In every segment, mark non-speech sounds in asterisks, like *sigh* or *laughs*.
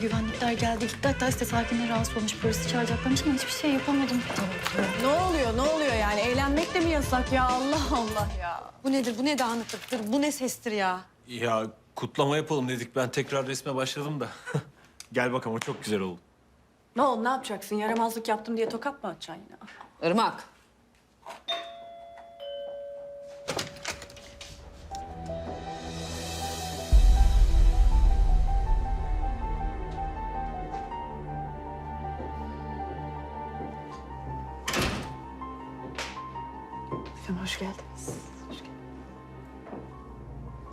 güvenlikler geldi gitti. Hatta işte sakinler rahatsız olmuş. Polisi çağıracaklarmış ama hiçbir şey yapamadım. Ne oluyor, ne oluyor yani? Eğlenmek de mi yasak ya? Allah Allah ya. Bu nedir? Bu ne dağınıklıktır? Bu ne sestir ya? Ya kutlama yapalım dedik. Ben tekrar resme başladım da. *laughs* Gel bak ama çok güzel oldu. Ne oldu, ne yapacaksın? Yaramazlık yaptım diye tokat mı atacaksın yine? Irmak. Efendim hoş geldiniz.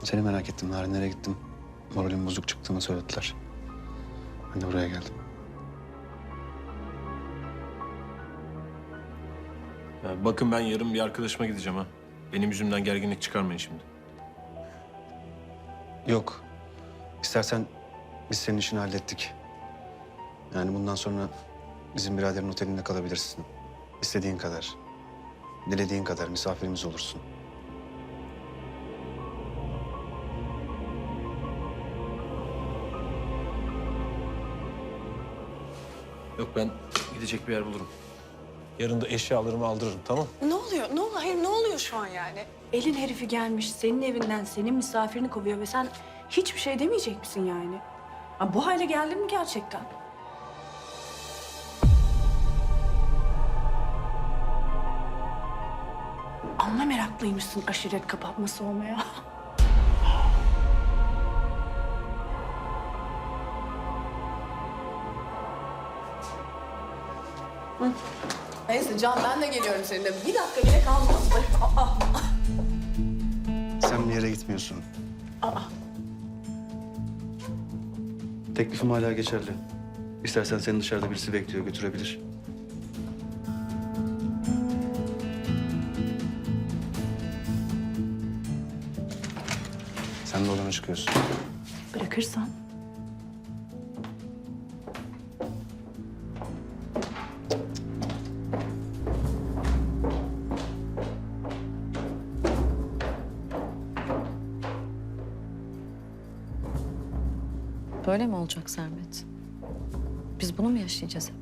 Seni merak ettim. Narin nereye gittim? Moralim bozuk çıktığını söylediler. Ben de buraya geldim. Ya bakın ben yarın bir arkadaşıma gideceğim ha. Benim yüzümden gerginlik çıkarmayın şimdi. Yok. İstersen biz senin işini hallettik. Yani bundan sonra bizim biraderin otelinde kalabilirsin. İstediğin kadar. Dilediğin kadar misafirimiz olursun. Yok ben gidecek bir yer bulurum. Yarın da eşyalarımı aldırırım tamam Ne oluyor? Ne oluyor? Hayır ne oluyor şu an yani? Elin herifi gelmiş senin evinden senin misafirini kovuyor ve sen hiçbir şey demeyecek misin yani? Ha, bu hale geldin mi gerçekten? Amma meraklıymışsın aşiret kapatması olmaya. Neyse Can ben de geliyorum seninle. Bir dakika bile kalmaz. Aa, Sen bir yere gitmiyorsun. aa. Teklifim hala geçerli. İstersen seni dışarıda birisi bekliyor, götürebilir. Sen de odana çıkıyorsun. Bırakırsan. Böyle mi olacak Sermet? Biz bunu mu yaşayacağız hep?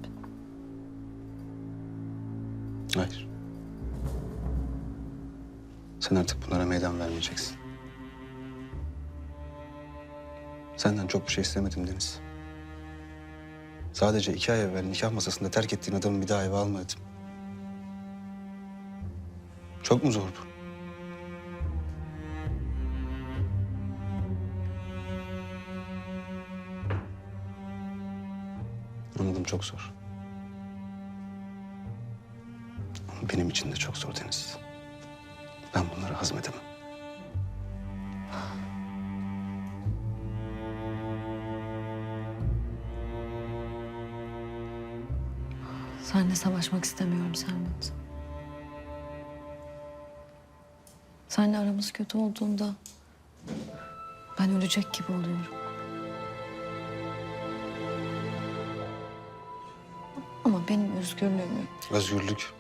Hayır. Sen artık bunlara meydan vermeyeceksin. Senden çok bir şey istemedim Deniz. Sadece iki ay evvel nikah masasında terk ettiğin adamı bir daha eve alma dedim. Çok mu zordu? Anladım çok zor. Ama benim için de çok zor Deniz. Ben bunları hazmedemem. Seninle savaşmak istemiyorum Sermet. Seninle aramız kötü olduğunda ben ölecek gibi oluyorum. Ama benim özgürlüğümü Özgürlük.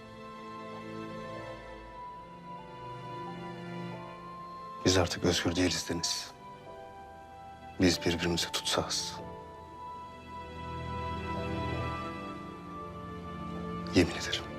Biz artık özgür değiliz Deniz. Biz birbirimizi tutsağız. Yemin ederim.